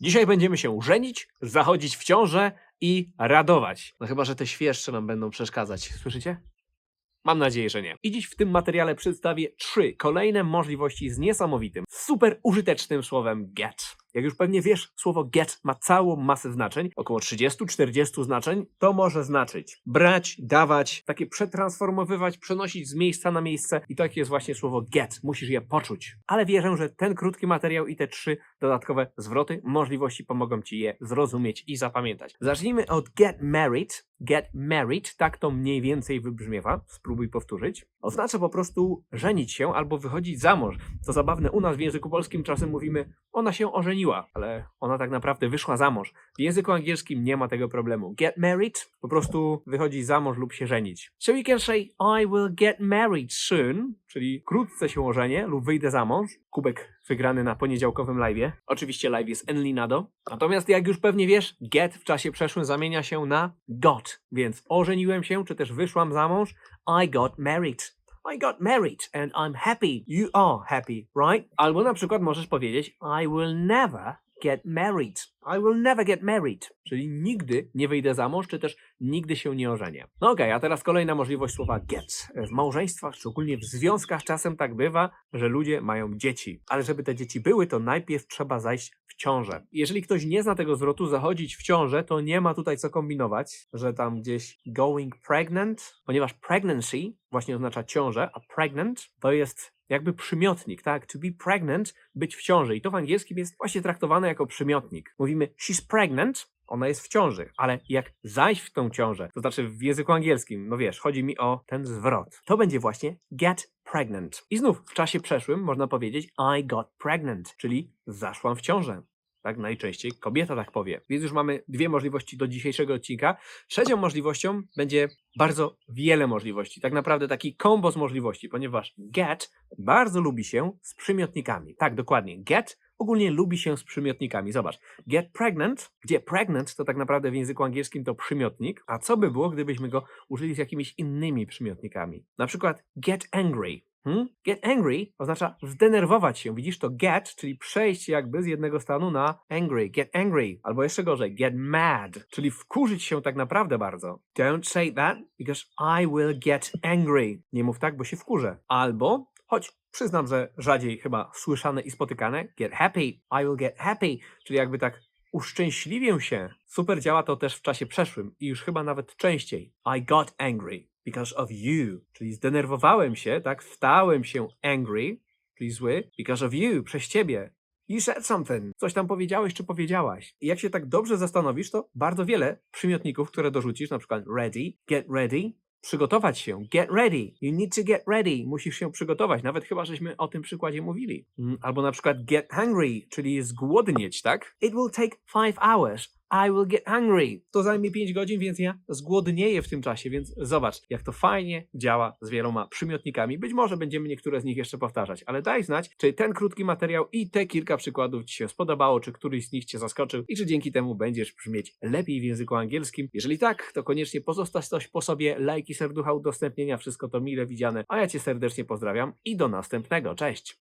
Dzisiaj będziemy się żenić, zachodzić w ciążę i radować. No chyba, że te świerszcze nam będą przeszkadzać. Słyszycie? Mam nadzieję, że nie. I dziś w tym materiale przedstawię trzy kolejne możliwości z niesamowitym, super użytecznym słowem get. Jak już pewnie wiesz, słowo get ma całą masę znaczeń, około 30-40 znaczeń. To może znaczyć brać, dawać, takie przetransformowywać, przenosić z miejsca na miejsce i takie jest właśnie słowo get. Musisz je poczuć. Ale wierzę, że ten krótki materiał i te trzy dodatkowe zwroty, możliwości pomogą Ci je zrozumieć i zapamiętać. Zacznijmy od get married. Get married, tak to mniej więcej wybrzmiewa. Spróbuj powtórzyć. Oznacza po prostu żenić się albo wychodzić za mąż. Co zabawne, u nas w języku polskim czasem mówimy ona się ożeniła, ale ona tak naprawdę wyszła za mąż. W języku angielskim nie ma tego problemu. Get married, po prostu wychodzić za mąż lub się żenić. So you can say I will get married soon, czyli wkrótce się ożenię lub wyjdę za mąż. Kubek wygrany na poniedziałkowym live'ie. Oczywiście live jest Enlinado. Natomiast jak już pewnie wiesz, get w czasie przeszłym zamienia się na got, więc ożeniłem się, czy też wyszłam za mąż. I got married. I got married and I'm happy. You are happy, right? Albo na przykład możesz powiedzieć I will never get married. I will never get married. Czyli nigdy nie wyjdę za mąż, czy też nigdy się nie ożenię. No okej, a teraz kolejna możliwość słowa get. W małżeństwach, szczególnie w związkach czasem tak bywa, że ludzie mają dzieci. Ale żeby te dzieci były, to najpierw trzeba zajść w ciążę. Jeżeli ktoś nie zna tego zwrotu zachodzić w ciążę, to nie ma tutaj co kombinować, że tam gdzieś going pregnant, ponieważ pregnancy właśnie oznacza ciążę, a pregnant to jest jakby przymiotnik, tak? To be pregnant, być w ciąży. I to w angielskim jest właśnie traktowane jako przymiotnik. Mówimy she's pregnant, ona jest w ciąży, ale jak zajść w tą ciążę, to znaczy w języku angielskim, no wiesz, chodzi mi o ten zwrot. To będzie właśnie get pregnant. I znów w czasie przeszłym można powiedzieć I got pregnant, czyli zaszłam w ciążę. Tak najczęściej kobieta tak powie. Więc już mamy dwie możliwości do dzisiejszego odcinka. Trzecią możliwością będzie bardzo wiele możliwości. Tak naprawdę taki kombo z możliwości, ponieważ get bardzo lubi się z przymiotnikami. Tak, dokładnie. Get ogólnie lubi się z przymiotnikami. Zobacz. Get pregnant, gdzie pregnant to tak naprawdę w języku angielskim to przymiotnik, a co by było, gdybyśmy go użyli z jakimiś innymi przymiotnikami? Na przykład get angry. Hmm? Get angry oznacza zdenerwować się. Widzisz to get, czyli przejść jakby z jednego stanu na angry. Get angry. Albo jeszcze gorzej, get mad, czyli wkurzyć się tak naprawdę bardzo. Don't say that because I will get angry. Nie mów tak, bo się wkurzę. Albo, choć przyznam, że rzadziej chyba słyszane i spotykane, get happy. I will get happy, czyli jakby tak uszczęśliwię się. Super działa to też w czasie przeszłym i już chyba nawet częściej. I got angry because of you, czyli zdenerwowałem się, tak, stałem się angry, czyli zły, because of you, przez ciebie. You said something. Coś tam powiedziałeś czy powiedziałaś. I jak się tak dobrze zastanowisz, to bardzo wiele przymiotników, które dorzucisz, na przykład ready, get ready, przygotować się, get ready. You need to get ready. Musisz się przygotować, nawet chyba żeśmy o tym przykładzie mówili. Mm, Albo na przykład get hungry, czyli zgłodnieć, tak? It will take five hours. I will get hungry. To zajmie 5 godzin, więc ja zgłodnieję w tym czasie, więc zobacz, jak to fajnie działa z wieloma przymiotnikami. Być może będziemy niektóre z nich jeszcze powtarzać, ale daj znać, czy ten krótki materiał i te kilka przykładów Ci się spodobało, czy któryś z nich Cię zaskoczył i czy dzięki temu będziesz brzmieć lepiej w języku angielskim. Jeżeli tak, to koniecznie pozostań coś po sobie, lajki, serducha, udostępnienia, wszystko to mile widziane, a ja Cię serdecznie pozdrawiam i do następnego. Cześć!